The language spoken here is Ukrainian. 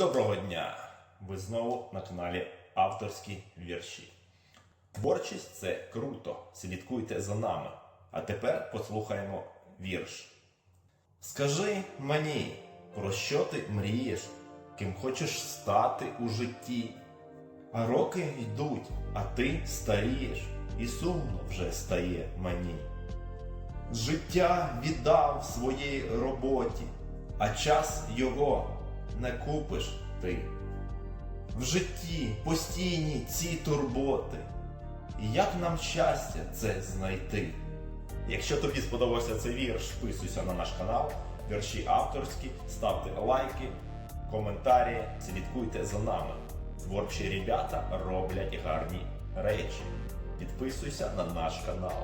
Доброго дня! Ви знову на каналі Авторські вірші. Творчість це круто. Слідкуйте за нами. А тепер послухаємо вірш. Скажи мені, про що ти мрієш, ким хочеш стати у житті. А роки йдуть, а ти старієш, і сумно вже стає мені. Життя віддав своїй роботі, а час його не купиш ти. В житті постійні ці турботи. І як нам щастя це знайти? Якщо тобі сподобався цей вірш, підписуйся на наш канал, вірші авторські, ставте лайки, коментарі, слідкуйте за нами. Творчі ребята роблять гарні речі. Підписуйся на наш канал.